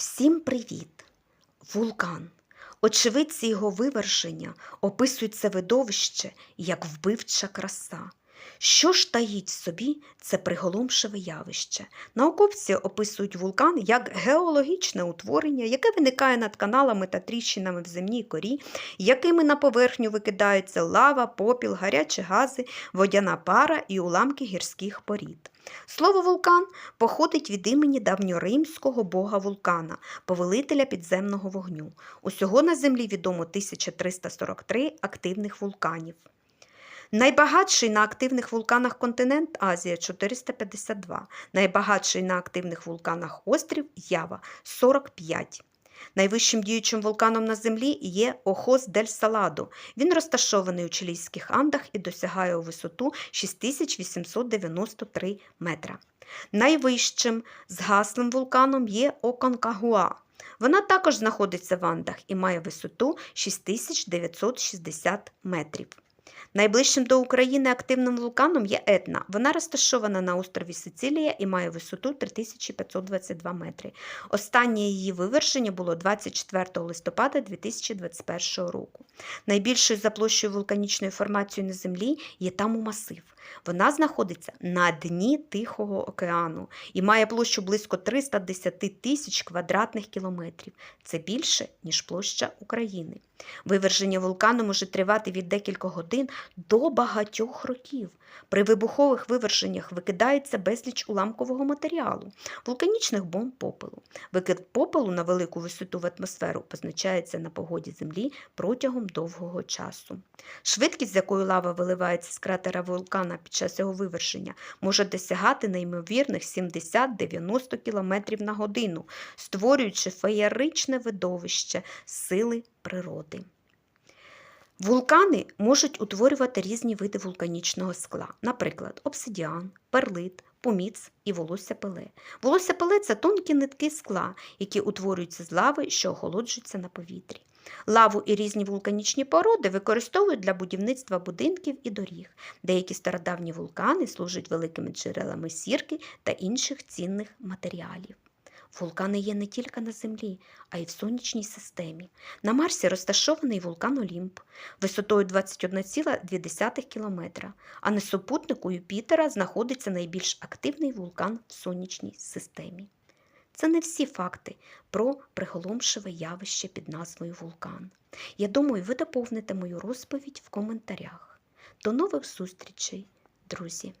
Всім привіт! Вулкан. Очевидці його виверження описують це видовище як вбивча краса. Що ж таїть собі це приголомшиве явище? Науковці описують вулкан як геологічне утворення, яке виникає над каналами та тріщинами в земній корі, якими на поверхню викидаються лава, попіл, гарячі гази, водяна пара і уламки гірських порід. Слово вулкан походить від імені давньоримського бога вулкана, повелителя підземного вогню. Усього на землі відомо 1343 активних вулканів. Найбагатший на активних вулканах континент Азія 452, найбагатший на активних вулканах острів Ява 45. Найвищим діючим вулканом на землі є Охос дель Саладо. Він розташований у Чилійських Андах і досягає у висоту 6893 метра. Найвищим згаслим вулканом є Оконкагуа. Вона також знаходиться в Андах і має висоту 6960 метрів. Найближчим до України активним вулканом є Етна. Вона розташована на острові Сицилія і має висоту 3522 метри. Останнє її виверження було 24 листопада 2021 року. Найбільшою за площею вулканічної формації на Землі є Таму масив. Вона знаходиться на дні Тихого океану і має площу близько 310 тисяч квадратних кілометрів. Це більше, ніж площа України. Виверження вулкану може тривати від декількох годин до багатьох років. При вибухових виверженнях викидається безліч уламкового матеріалу, вулканічних бомб попелу. Викид попелу на велику висоту в атмосферу позначається на погоді Землі протягом довгого часу. Швидкість, з якою лава виливається з кратера вулкана під час його виверження, може досягати неймовірних 70-90 км на годину, створюючи феєричне видовище сили природи. Вулкани можуть утворювати різні види вулканічного скла, наприклад, обсидіан, перлит, поміц і волосся пиле. Волосся пиле це тонкі нитки скла, які утворюються з лави, що охолоджуються на повітрі. Лаву і різні вулканічні породи використовують для будівництва будинків і доріг. Деякі стародавні вулкани служать великими джерелами сірки та інших цінних матеріалів. Вулкани є не тільки на Землі, а й в сонячній системі. На Марсі розташований вулкан Олімп висотою 21,2 км, а на супутнику Юпітера знаходиться найбільш активний вулкан в сонячній системі. Це не всі факти про приголомшиве явище під назвою вулкан. Я думаю, ви доповните мою розповідь в коментарях. До нових зустрічей, друзі!